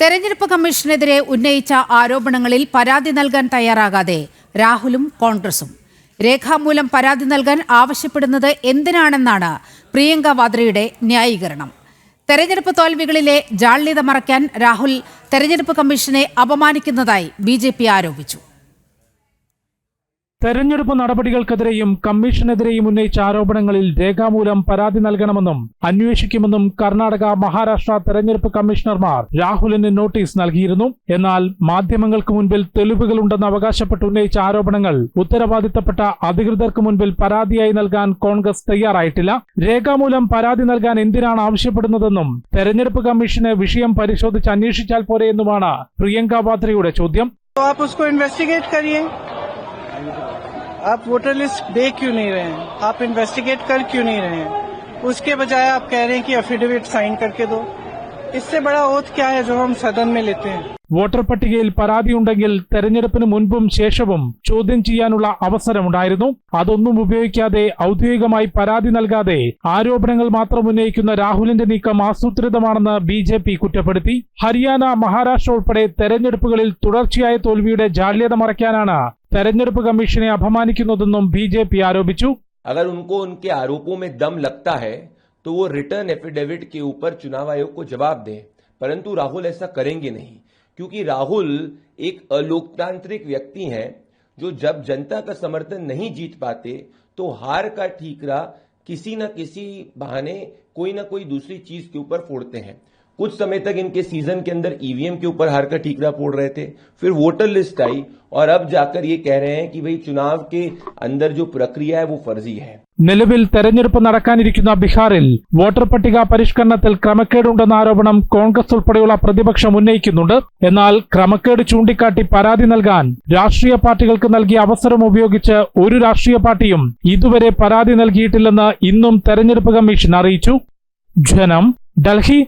തെരഞ്ഞെടുപ്പ് കമ്മീഷനെതിരെ ഉന്നയിച്ച ആരോപണങ്ങളിൽ പരാതി നൽകാൻ തയ്യാറാകാതെ രാഹുലും കോൺഗ്രസും. രേഖാമൂലം പരാതി നൽകാൻ ആവശ്യപ്പെടുന്നത് എന്തിനാണെന്നാണ് പ്രിയങ്ക വാദ്രയുടെ ന്യായീകരണം. തെരഞ്ഞെടുപ്പ് തോൽവികളിലെ ജാള്യത മറയ്ക്കാൻ രാഹുൽ തെരഞ്ഞെടുപ്പ് കമ്മീഷനെ അപമാനിക്കുന്നതായി ബി ആരോപിച്ചു. തെരഞ്ഞെടുപ്പ് നടപടികൾക്കെതിരെയും കമ്മീഷനെതിരെയും ഉന്നയിച്ച ആരോപണങ്ങളിൽ രേഖാമൂലം പരാതി നൽകണമെന്നും അന്വേഷിക്കുമെന്നും കർണാടക മഹാരാഷ്ട്ര തെരഞ്ഞെടുപ്പ് കമ്മീഷണർമാർ രാഹുലിന് നോട്ടീസ് നൽകിയിരുന്നു എന്നാൽ മാധ്യമങ്ങൾക്ക് മുൻപിൽ തെളിവുകളുണ്ടെന്ന് അവകാശപ്പെട്ട് ഉന്നയിച്ച ആരോപണങ്ങൾ ഉത്തരവാദിത്തപ്പെട്ട അധികൃതർക്ക് മുൻപിൽ പരാതിയായി നൽകാൻ കോൺഗ്രസ് തയ്യാറായിട്ടില്ല രേഖാമൂലം പരാതി നൽകാൻ എന്തിനാണ് ആവശ്യപ്പെടുന്നതെന്നും തെരഞ്ഞെടുപ്പ് കമ്മീഷന് വിഷയം പരിശോധിച്ച് അന്വേഷിച്ചാൽ പോരെയെന്നുമാണ് പ്രിയങ്ക വാദ്രയുടെ ചോദ്യം तो आप उसको इन्वेस्टिगेट करिए आप वोटर लिस्ट दे क्यों नहीं रहे हैं? आप इन्वेस्टिगेट कर क्यों नहीं रहे हैं? उसके बजाय आप कह रहे हैं कि एफिडेविट साइन करके दो। इससे बड़ा ओथ क्या है जो हम सदन में लेते हैं വോട്ടർ പട്ടികയിൽ പരാതിയുണ്ടെങ്കിൽ തെരഞ്ഞെടുപ്പിന് മുൻപും ശേഷവും ചോദ്യം ചെയ്യാനുള്ള അവസരമുണ്ടായിരുന്നു അതൊന്നും ഉപയോഗിക്കാതെ ഔദ്യോഗികമായി പരാതി നൽകാതെ ആരോപണങ്ങൾ മാത്രം ഉന്നയിക്കുന്ന രാഹുലിന്റെ നീക്കം ആസൂത്രിതമാണെന്ന് ബി ജെ പി കുറ്റപ്പെടുത്തി ഹരിയാന മഹാരാഷ്ട്ര ഉൾപ്പെടെ തെരഞ്ഞെടുപ്പുകളിൽ തുടർച്ചയായ തോൽവിയുടെ ജാള്യത മറയ്ക്കാനാണ് തെരഞ്ഞെടുപ്പ് കമ്മീഷനെ അപമാനിക്കുന്നതെന്നും ബി ജെ പി ആരോപിച്ചു अगर उनको उनके आरोपों में दम लगता है तो वो रिटर्न एफिडेविट के ऊपर चुनाव आयोग को जवाब दें। परंतु राहुल ऐसा करेंगे नहीं, क्योंकि राहुल एक अलोकतांत्रिक व्यक्ति हैं, जो जब जनता का समर्थन नहीं जीत पाते तो हार का ठीकरा किसी न किसी बहाने कोई ना कोई दूसरी चीज़ के ऊपर फोड़ते हैं। कुछ समय तक इनके सीजन के अंदर ईवीएम के ऊपर हार का ठीकरा फोड़ रहे थे फिर वोटर लिस्ट आई और अब जाकर ये कह रहे हैं कि भाई चुनाव के अंदर जो प्रक्रिया है वो फर्जी है നിലവിൽ തെരഞ്ഞെടുപ്പ് നടക്കാനിരിക്കുന്ന ബീഹാറിൽ വോട്ടർ പട്ടിക പരിഷ്കരണത്തിൽ ക്രമക്കേടുണ്ടെന്ന ആരോപണം കോൺഗ്രസ് ഉൾപ്പെടെയുള്ള പ്രതിപക്ഷം ഉന്നയിക്കുന്നുണ്ട് എന്നാൽ ക്രമക്കേട് ചൂണ്ടിക്കാട്ടി പരാതി നൽകാൻ രാഷ്ട്രീയ പാർട്ടികൾക്ക് നൽകിയ അവസരം ഉപയോഗിച്ച് ഒരു രാഷ്ട്രീയ പാർട്ടിയും ഇതുവരെ പരാതി നൽകിയിട്ടില്ലെന്ന് ഇന്നും തെരഞ്ഞെടുപ്പ് കമ്മീഷൻ അറിയിച്ചു ജനം ഡൽഹി